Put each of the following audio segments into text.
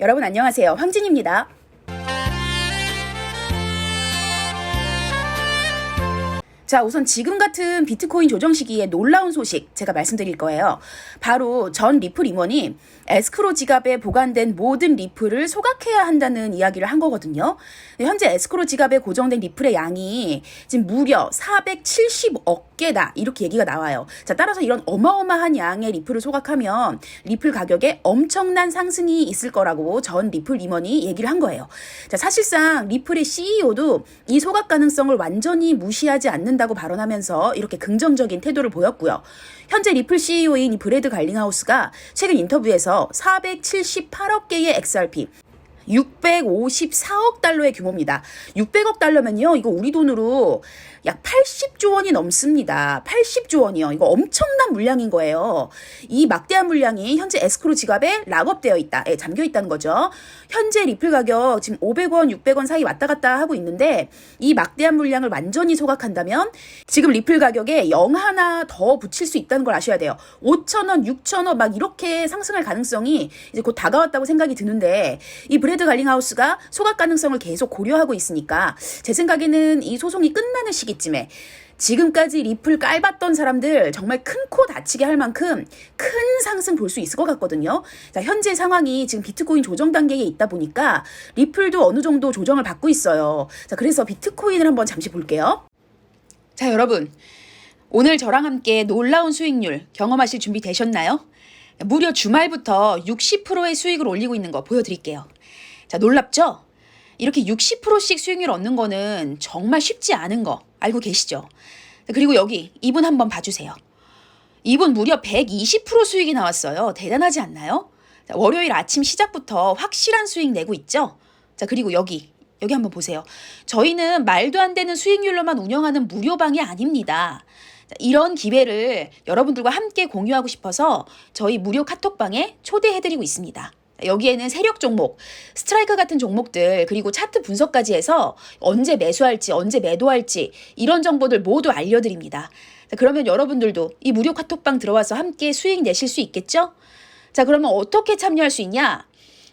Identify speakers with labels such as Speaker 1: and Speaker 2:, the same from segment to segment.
Speaker 1: 여러분 안녕하세요. 황진입니다. 자, 우선 지금 같은 비트코인 조정 시기에 놀라운 소식 제가 말씀드릴 거예요. 바로 전 리플 임원이 에스크로 지갑에 보관된 모든 리플을 소각해야 한다는 이야기를 한 거거든요. 현재 에스크로 지갑에 고정된 리플의 양이 지금 무려 470억 개다. 이렇게 얘기가 나와요. 자, 따라서 이런 어마어마한 양의 리플을 소각하면 리플 가격에 엄청난 상승이 있을 거라고 전 리플 임원이 얘기를 한 거예요. 자, 사실상 리플의 CEO도 이 소각 가능성을 완전히 무시하지 않는 다고 발언하면서 이렇게 긍정적인 태도를 보였고요. 현재 리플 CEO인 브래드 갈링하우스가 최근 인터뷰에서 478억 개의 XRP 654억 달러의 규모입니다. 600억 달러면요, 이거 우리 돈으로 약 80조 원이 넘습니다. 80조 원이요. 이거 엄청난 물량인 거예요. 이 막대한 물량이 현재 에스크로 지갑에 락업되어 있다. 예, 잠겨 있다는 거죠. 현재 리플 가격 지금 500원, 600원 사이 왔다 갔다 하고 있는데 이 막대한 물량을 완전히 소각한다면 지금 리플 가격에 0 하나 더 붙일 수 있다는 걸 아셔야 돼요. 5,000원, 6,000원 막 이렇게 상승할 가능성이 이제 곧 다가왔다고 생각이 드는데 이 브레드 갈링하우스가 소각 가능성을 계속 고려하고 있으니까 제 생각에는 이 소송이 끝나는 시기쯤에 지금까지 리플 깔봤던 사람들 정말 큰 코 다치게 할 만큼 큰 상승 볼 수 있을 것 같거든요. 자, 현재 상황이 지금 비트코인 조정 단계에 있다 보니까 리플도 어느 정도 조정을 받고 있어요. 자, 그래서 비트코인을 한번 잠시 볼게요. 자, 여러분. 오늘 저랑 함께 놀라운 수익률 경험하실 준비 되셨나요? 무려 주말부터 60%의 수익을 올리고 있는 거 보여드릴게요. 자, 놀랍죠? 이렇게 60%씩 수익률 얻는 거는 정말 쉽지 않은 거 알고 계시죠? 그리고 여기 이분 한번 봐주세요. 이분 무려 120% 수익이 나왔어요. 대단하지 않나요? 자, 월요일 아침 시작부터 확실한 수익 내고 있죠? 자, 그리고 여기, 여기 한번 보세요. 저희는 말도 안 되는 수익률로만 운영하는 무료방이 아닙니다. 자, 이런 기회를 여러분들과 함께 공유하고 싶어서 저희 무료 카톡방에 초대해드리고 있습니다. 여기에는 세력 종목, 스트라이크 같은 종목들, 그리고 차트 분석까지 해서 언제 매수할지, 언제 매도할지, 이런 정보들 모두 알려드립니다. 자, 그러면 여러분들도 이 무료 카톡방 들어와서 함께 수익 내실 수 있겠죠? 자, 그러면 어떻게 참여할 수 있냐?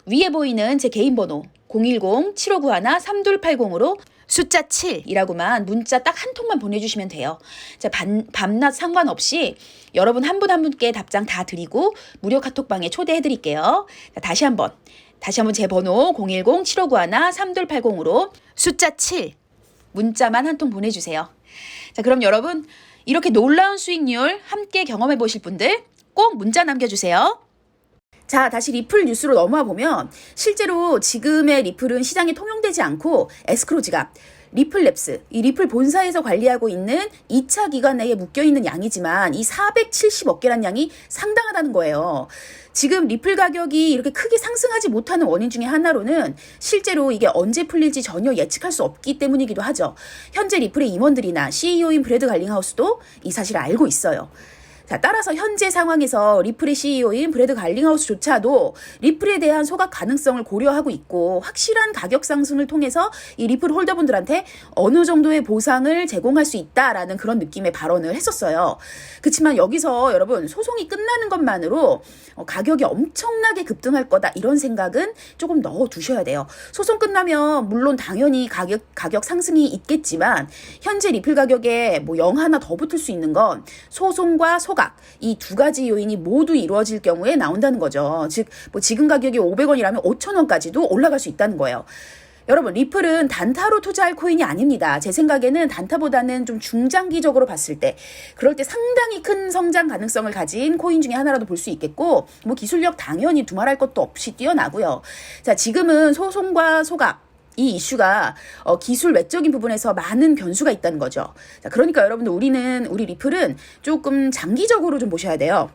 Speaker 1: 위에 보이는 제 개인 번호 010-7591-3280으로 숫자 7이라고만 문자 딱 한 통만 보내주시면 돼요. 자, 밤, 밤낮 상관없이 여러분 한 분한 분께 답장 다 드리고 무료 카톡방에 초대해 드릴게요. 자, 다시 한번. 다시 한번 제 번호 010-7591-3280으로 숫자 7 문자만 한 통 보내주세요. 자, 그럼 여러분 이렇게 놀라운 수익률 함께 경험해 보실 분들 꼭 문자 남겨주세요. 자, 다시 리플 뉴스로 넘어와 보면 실제로 지금의 리플은 시장에 통용되지 않고 에스크로 지갑, 리플랩스, 이 리플 본사에서 관리하고 있는 2차 기관 내에 묶여 있는 양이지만 이 470억 개란 양이 상당하다는 거예요. 지금 리플 가격이 이렇게 크게 상승하지 못하는 원인 중에 하나로는 실제로 이게 언제 풀릴지 전혀 예측할 수 없기 때문이기도 하죠. 현재 리플의 임원들이나 CEO인 브래드 갈링하우스도 이 사실을 알고 있어요. 자, 따라서 현재 상황에서 리플의 CEO인 브래드 갈링하우스조차도 리플에 대한 소각 가능성을 고려하고 있고 확실한 가격 상승을 통해서 이 리플 홀더분들한테 어느 정도의 보상을 제공할 수 있다라는 그런 느낌의 발언을 했었어요. 그렇지만 여기서 여러분 소송이 끝나는 것만으로 어, 가격이 엄청나게 급등할 거다 이런 생각은 조금 넣어 두셔야 돼요. 소송 끝나면 물론 당연히 가격 가격 상승이 있겠지만 현재 리플 가격에 뭐 영 하나 더 붙을 수 있는 건 소송과 소 소각 이 두 가지 요인이 모두 이루어질 경우에 나온다는 거죠. 즉, 뭐 지금 가격이 500원이라면 5천원까지도 올라갈 수 있다는 거예요. 여러분, 리플은 단타로 투자할 코인이 아닙니다. 제 생각에는 단타보다는 좀 중장기적으로 봤을 때, 그럴 때 상당히 큰 성장 가능성을 가진 코인 중에 하나라도 볼 수 있겠고, 뭐 기술력 당연히 두말할 것도 없이 뛰어나고요. 자, 지금은 소송과 소각, 이 이슈가 어, 기술 외적인 부분에서 많은 변수가 있다는 거죠. 자, 그러니까 여러분들 우리는 우리 리플은 조금 장기적으로 좀 보셔야 돼요.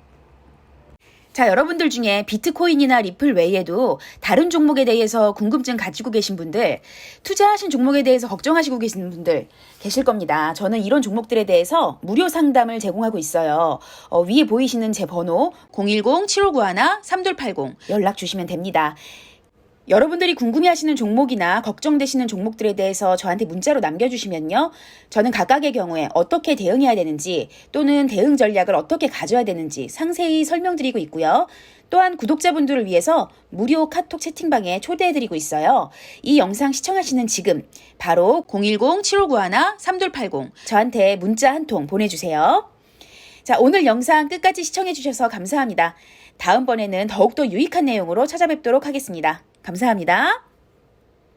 Speaker 1: 자, 여러분들 중에 비트코인이나 리플 외에도 다른 종목에 대해서 궁금증 가지고 계신 분들, 투자하신 종목에 대해서 걱정하시고 계시는 분들 계실 겁니다. 저는 이런 종목들에 대해서 무료 상담을 제공하고 있어요. 어, 위에 보이시는 제 번호 010-7591-3280 연락 주시면 됩니다. 여러분들이 궁금해하시는 종목이나 걱정되시는 종목들에 대해서 저한테 문자로 남겨주시면요. 저는 각각의 경우에 어떻게 대응해야 되는지 또는 대응 전략을 어떻게 가져야 되는지 상세히 설명드리고 있고요. 또한 구독자분들을 위해서 무료 카톡 채팅방에 초대해드리고 있어요. 이 영상 시청하시는 지금 바로 010-7591-3280 저한테 문자 한 통 보내주세요. 자, 오늘 영상 끝까지 시청해주셔서 감사합니다. 다음번에는 더욱더 유익한 내용으로 찾아뵙도록 하겠습니다. 감사합니다.